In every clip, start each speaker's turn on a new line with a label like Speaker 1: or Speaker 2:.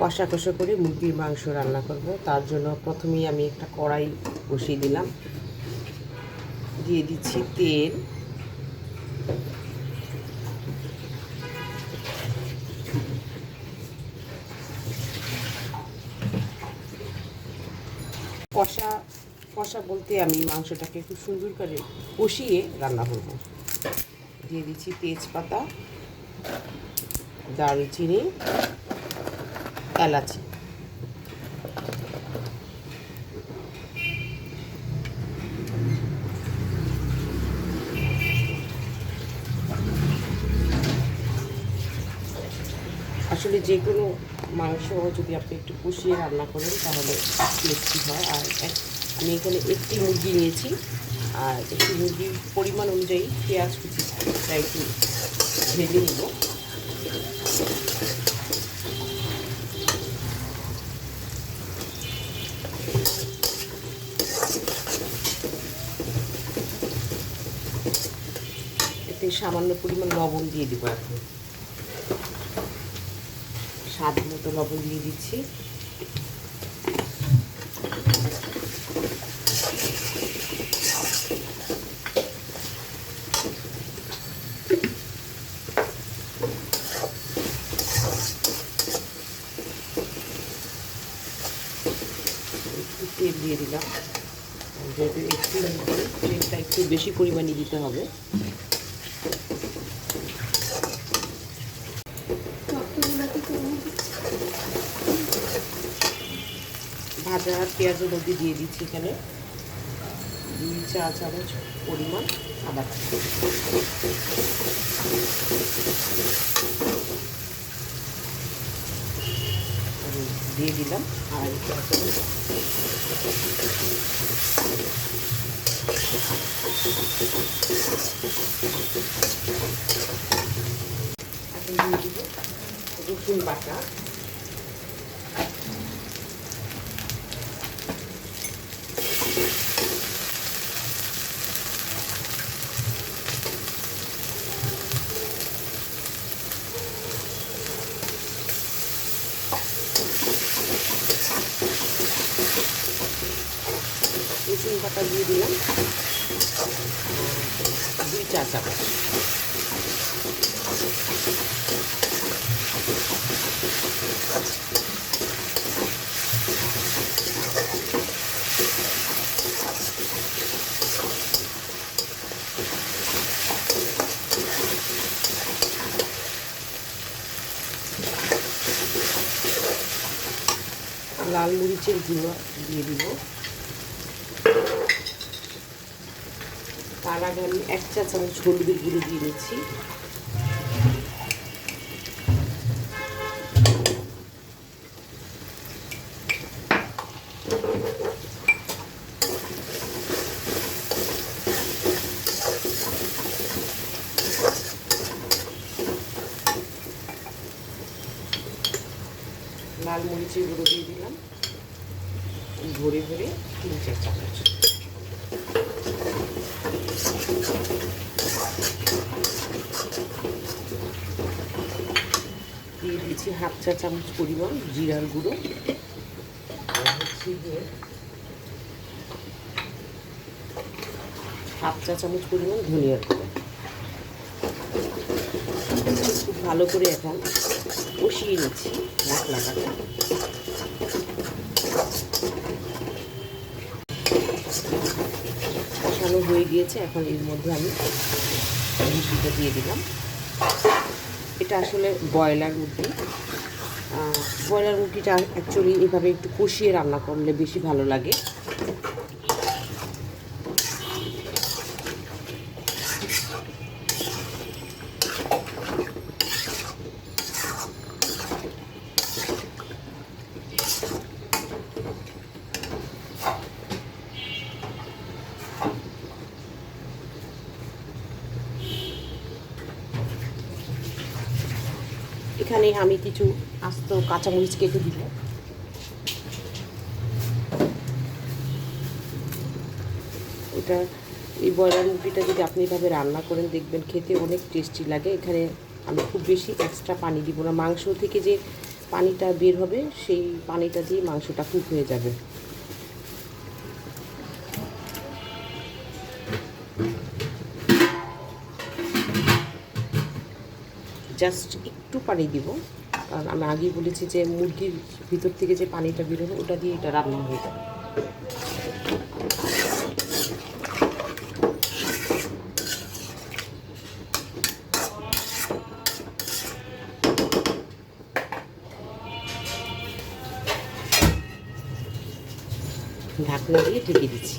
Speaker 1: কষা কষা করে মুরগির মাংস রান্না করব। তার জন্য প্রথমেই আমি একটা কড়াই বসিয়ে দিলাম। দিয়ে দিচ্ছি তেল। কষা কষা বলতে আমি মাংসটাকে খুব সুন্দর করে কষিয়ে রান্না করব। দিয়ে দিচ্ছি তেজপাতা, দারুচিনি এলাচি আসলে যে কোনো মাংস যদি আপনি একটু কষিয়ে রান্না করেন, তাহলে টেস্টি হয়। আর আমি এখানে একটি মুরগি নিয়েছি। আর একটি মুরগির পরিমাণ অনুযায়ী পেঁয়াজ কুচিটা একটু ভেজে নিব। এতে সামান্য পরিমাণ লবণ দিয়ে দিব এখন। স্বাদ মতো লবণ দিয়ে দিচ্ছি। তেল দিয়ে দিলাম। যেহেতু একটু বেশি পরিমাণে দিতে হবে। ভাজা পেঁয়াজের মধ্যে দিয়ে দিচ্ছি এখানে। দুই চা চামচ পরিমাণ আদা। দিয়ে দিলাম আর চা চামচ। এখন দিয়ে দিব রসুন বাটা। রসুন বাটা দিয়ে দিলাম। দুই চা চামচ। লাল মরিচের গুঁড়ো দিয়ে দিব। তার আগে আমি এক চা চামচ হলুদের গুঁড়ো দিয়ে নিচ্ছি লাল মরিচের গুঁড়ো দিয়ে দিলাম। ভরে ভরে তিন চার চামচ দিয়ে দিচ্ছি হাফ চা চামচ পরিমাণ জিরার গুঁড়ো। হচ্ছে হাফ চা চামচ পরিমাণ ধনিয়ার গুঁড়ো। খুব ভালো করে এখন কষিয়ে নিচ্ছি মশলাটাকে। কষানো হয়ে গিয়েছে, এখন এর মধ্যে আমি দিয়ে দিলাম। এটা আসলে ব্রয়লার মুরগি ব্রয়লার মুরগিটা অ্যাকচুয়ালি এভাবে একটু কষিয়ে রান্না করলে বেশি ভালো লাগে। এখানে আমি কিছু আস্ত কাঁচামরিচ কেটে দিব। এটা এই ব্রয়লার মুরগিটা যদি আপনি এভাবে রান্না করেন, দেখবেন খেতে অনেক টেস্টি লাগে। এখানে আমি খুব বেশি এক্সট্রা পানি দিব না। মাংস থেকে যে পানিটা বের হবে, সেই পানিটা দিয়ে মাংসটা কুক হয়ে যাবে। জাস্ট একটু পানি দিব। কারণ আমি আগেই বলেছি যে মুরগির ভিতর থেকে যে পানিটা বেরোবে, ওটা দিয়ে এটা রান্না হয়ে যাবে। ঢাকনা দিয়ে ঢেকে দিচ্ছি।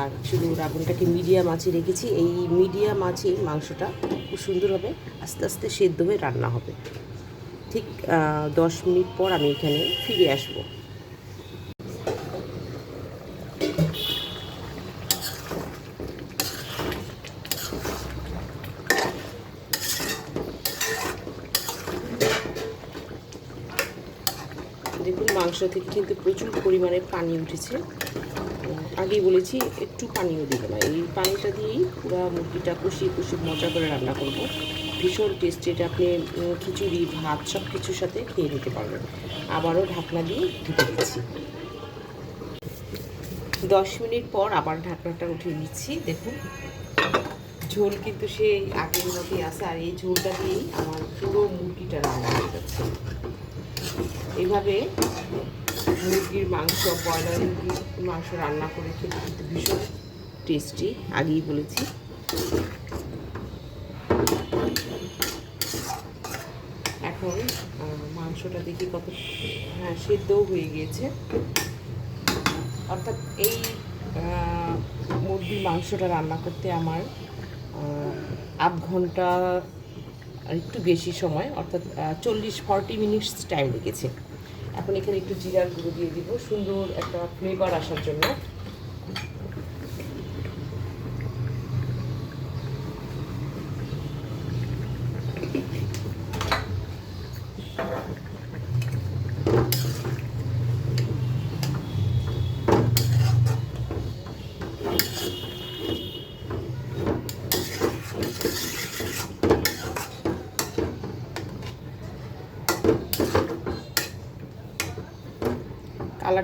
Speaker 1: আর চুলোর আগুনটাকে মিডিয়াম আঁচে রেখেছি, এই মিডিয়াম আঁচে মাংসটা খুব সুন্দর হবে, আস্তে আস্তে সেদ্ধ হয়ে রান্না হবে। ঠিক দশ মিনিট পর আমি এখানে ফিরে আসব। দেখুন, মাংস থেকে কিন্তু প্রচুর পরিমাণে পানি উঠেছে। আগেই বলেছি, একটু পানিও দেবে না। এই পানিটা দিয়েই পুরো মুরগিটা কষিয়ে কষিয়ে মজা করে রান্না করব। ভীষণ টেস্টি এটা আপনি খিচুড়ি, ভাত সব কিছুর সাথে খেয়ে নিতে পারবেন। আবারও ঢাকনা দিয়ে ঢেকে দিচ্ছি। দশ মিনিট পর আবার ঢাকনাটা উঠিয়ে নিচ্ছি। দেখুন, ঝোল কিন্তু সেই আগের মতোই আছে, আর এই ঝোলটা দিয়েই আমার পুরো মুরগিটা রান্না হয়ে যাচ্ছে। এইভাবে মুরগির মাংস, ব্রয়লার মুরগির মাংস রান্না করে খেতে কিন্তু ভীষণ টেস্টি আগেই বলেছি। এখন মাংসটা দেখি কত হ্যাঁ সেদ্ধও হয়ে গিয়েছে। অর্থাৎ এই মুরগির মাংসটা রান্না করতে আমার আধ ঘণ্টা, একটু বেশি সময়, অর্থাৎ চল্লিশ ফর্টি মিনিটস টাইম লেগেছে। এখন এখানে একটু জিরার গুঁড়ো দিয়ে দিব সুন্দর একটা ফ্লেভার আসার জন্য।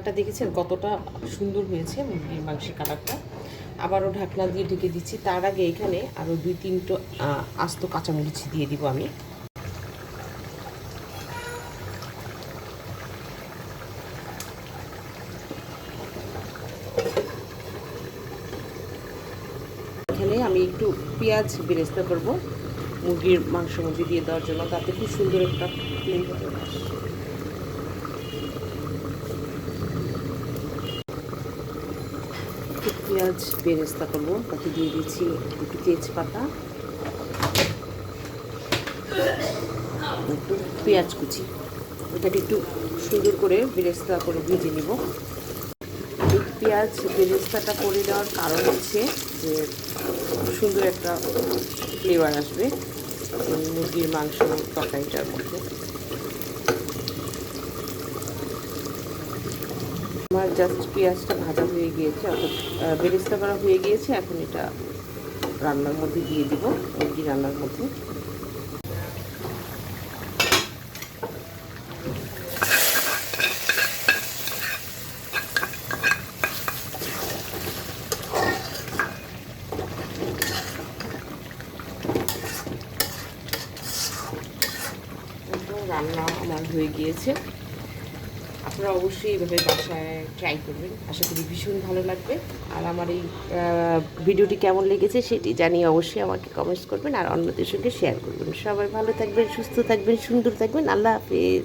Speaker 1: কালারটা দেখেছেন কতটা সুন্দর হয়েছে মুরগির মাংসের কালারটা। আবারও ঢাকনা দিয়ে ঢেকে দিচ্ছি। তার আগে এখানে আরও দুই, তিনটো আস্ত কাঁচামরিচ দিয়ে দিব আমি। এখানে আমি একটু পেঁয়াজ বেরেস্তা করব। মুরগির মাংস মধ্যে দিয়ে দেওয়ার জন্য। তাতে খুব সুন্দর একটা ফ্লেভার আসে একটু পেঁয়াজ বেরেস্তা করব, তাতে দিয়ে দিচ্ছি একটু তেজপাতা, একটু পেঁয়াজ কুচি। ওটাকে একটু সুন্দর করে বেরেস্তা করে ভেজে নিব। পেঁয়াজ বেরেস্তাটা করে দেওয়ার কারণ হচ্ছে যে সুন্দর একটা ফ্লেভার আসবে মুরগির মাংস তরকারিটার মধ্যে। আমার জাস্ট পেঁয়াজটা ভাজা হয়ে গিয়েছে, অর্থাৎ বেরেস্তা করা হয়ে গিয়েছে, এখন এটা রান্নার মধ্যে দিয়ে দিব, মুরগি রান্নার মধ্যে। রান্না আমার হয়ে গিয়েছে। আপনারা অবশ্যই এভাবে বাসায় ট্রাই করবেন। আশা করি ভীষণ ভালো লাগবে। আর আমার এই ভিডিওটি কেমন লেগেছে সেটি জানিয়ে অবশ্যই আমাকে কমেন্টস করবেন আর অন্যদের সঙ্গে শেয়ার করবেন। সবাই ভালো থাকবেন, সুস্থ থাকবেন, সুন্দর থাকবেন। আল্লাহ হাফিজ।